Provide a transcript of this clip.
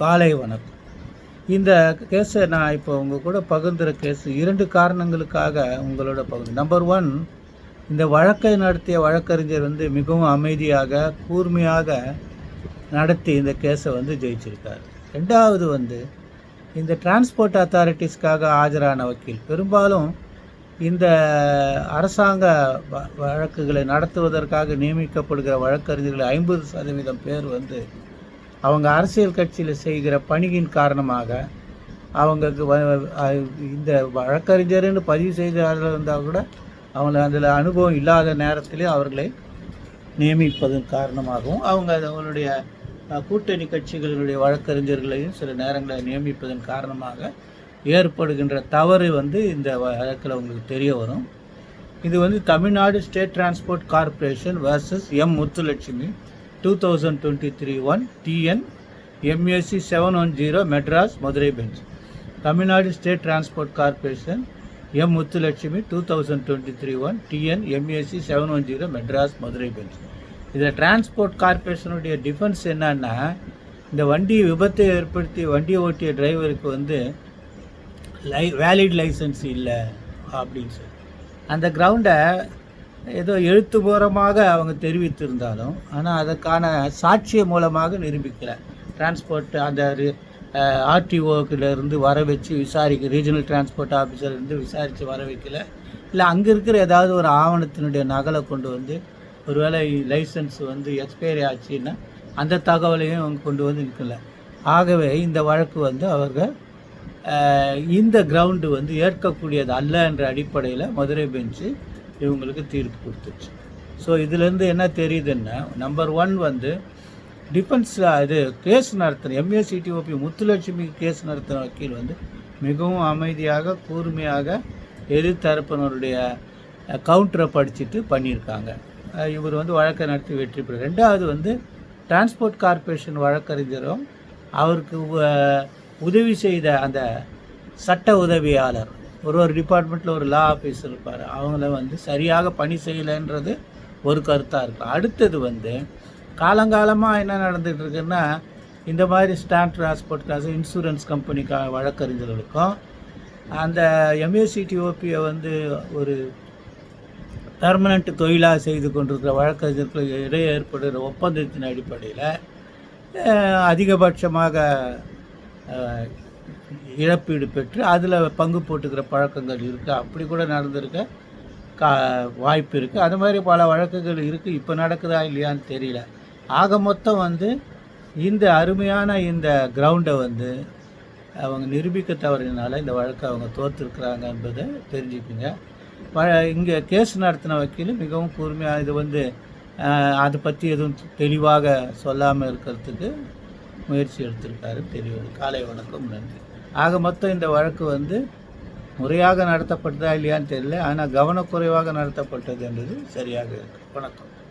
காலை வணக்கம். இந்த கேஸை நான் இப்போ உங்கள் கூட பகிர்ந்துற கேஸ் இரண்டு காரணங்களுக்காக உங்களோட பகிர்ந்து நம்பர் ஒன் இந்த வழக்கை நடத்திய வழக்கறிஞர் வந்து மிகவும் அமைதியாக கூர்மையாக நடத்தி இந்த கேஸை வந்து ஜெயிச்சிருக்கார். ரெண்டாவது வந்து இந்த டிரான்ஸ்போர்ட் அத்தாரிட்டிஸ்க்காக ஆஜரான வக்கீல். பெரும்பாலும் இந்த அரசாங்க வ- வழக்குகளை நடத்துவதற்காக நியமிக்கப்படுகிற வழக்கறிஞர்கள் ஐம்பது சதவீதம் பேர் வந்து அவங்க அரசியல் கட்சியில் செய்கிற பணியின் காரணமாக அவங்களுக்கு இந்த வழக்கறிஞர்னு பதிவு செய்கிறார்கள் இருந்தால் கூட அவங்க அதில் அனுபவம் இல்லாத நேரத்திலே அவர்களை நியமிப்பதன் காரணமாகவும் அவங்க அவங்களுடைய கூட்டணி கட்சிகளுடைய வழக்கறிஞர்களையும் சில நேரங்களில் நியமிப்பதன் காரணமாக ஏற்படுகின்ற தவறு வந்து இந்த வழக்கில் உங்களுக்கு தெரிய வரும். இது வந்து Tamil Nadu state transport corporation versus M Muthulakshmi two thousand twenty three one TN MSC seven one zero Madras Madurai bench Tamil Nadu state transport corporation M Muthulakshmi two thousand twenty three one TN MAC seven one zero Madras Madurai bench இதில் transport கார்ப்பரேஷனுடைய defence என்னன்னா இந்த வண்டி விபத்தை ஏற்படுத்தி வண்டியை ஓட்டிய டிரைவருக்கு வந்து லை வேலிட் லைசன்ஸ் இல்லை அப்படின்னு சொல்லி. அந்த கிரவுண்டை ஏதோ எழுத்துபூர்வமாக அவங்க தெரிவித்திருந்தாலும் ஆனால் அதற்கான சாட்சிய மூலமாக நிரூபிக்கல. டிரான்ஸ்போர்ட் அந்த ஆர்டிஓக்கிலேருந்து வர வச்சு விசாரிக்க ரீஜனல் டிரான்ஸ்போர்ட் ஆஃபீஸர்லேருந்து விசாரித்து வர வைக்கல. இல்லை அங்கே இருக்கிற ஏதாவது ஒரு ஆவணத்தினுடைய நகலை கொண்டு வந்து ஒருவேளை லைசன்ஸ் வந்து எக்ஸ்பைரி ஆச்சுன்னா அந்த தகவலையும் அவங்க கொண்டு வந்து நிற்கல. ஆகவே இந்த வழக்கு வந்து அவர்கள் இந்த கிரவுண்டு வந்து ஏற்கக்கூடியது அல்ல என்ற அடிப்படையில் மதுரை பெஞ்சு இவங்களுக்கு தீர்ப்பு கொடுத்துச்சு. ஸோ இதுலேருந்து என்ன தெரியுதுன்னா நம்பர் ஒன் வந்து டிஃபென்ஸ் இது கேஸ் நடத்தின எம்ஏசிடிஓபி முத்துலட்சுமி கேஸ் நடத்தின வக்கீல் வந்து மிகவும் அமைதியாக கூர்மையாக எதிர்த்தரப்பினருடைய கவுண்டரை படிச்சுட்டு பண்ணியிருக்காங்க. இவர் வந்து வழக்கை நடத்தி வெற்றி பெற ரெண்டாவது வந்து டிரான்ஸ்போர்ட் கார்ப்பரேஷன் வழக்கறிஞரும் அவருக்கு உதவி செய்த அந்த சட்ட உதவியாளர் ஒரு ஒரு டிபார்ட்மெண்ட்டில் ஒரு லா ஆஃபீஸர் இருப்பார். அவங்கள வந்து சரியாக பணி செய்யலைன்றது ஒரு கருத்தாக இருக்கும். அடுத்தது வந்து காலங்காலமாக என்ன நடந்துகிட்டு இருக்குன்னா இந்த மாதிரி ஸ்டாண்ட் டிரான்ஸ்போர்ட் காசு இன்சூரன்ஸ் கம்பெனிக்கா வழக்கறிஞர்களுக்கும் அந்த எம்ஏசிடிஓபியை வந்து ஒரு பெர்மனண்ட் தொழிலாக செய்து கொண்டிருக்கிற வழக்கறிஞர்களுக்கு இடையே ஏற்படுகிற ஒப்பந்தத்தின் அடிப்படையில் அதிகபட்சமாக இழப்பீடு பெற்று அதில் பங்கு போட்டுக்கிற பழக்கங்கள் இருக்குது அப்படி கூட நடந்திருக்க கா வாய்ப்பு இருக்குது அது மாதிரி பல வழக்குகள் இருக்குது இப்போ நடக்குதா இல்லையான்னு தெரியல. ஆக மொத்தம் வந்து இந்த அருமையான இந்த கிரவுண்டை வந்து அவங்க நிரூபிக்க தவறினால இந்த வழக்கை அவங்க தோற்றுருக்குறாங்க என்பதை தெரிஞ்சுக்குங்க. வ இங்கே கேஸ் நடத்தின வக்கீல் மிகவும் கூர்மையாக இது வந்து அதை பற்றி எதுவும் தெளிவாக சொல்லாமல் இருக்கிறதுக்கு முயற்சி எடுத்திருக்காரு. தெரியுது காலை வணக்கம். நன்றி. ஆக மொத்தம் இந்த வழக்கு வந்து முறையாக நடத்தப்பட்டதா இல்லையான்னு தெரியல. ஆனால் கவனக்குறைவாக நடத்தப்பட்டது என்பது சரியாக இருக்கு. வணக்கம்.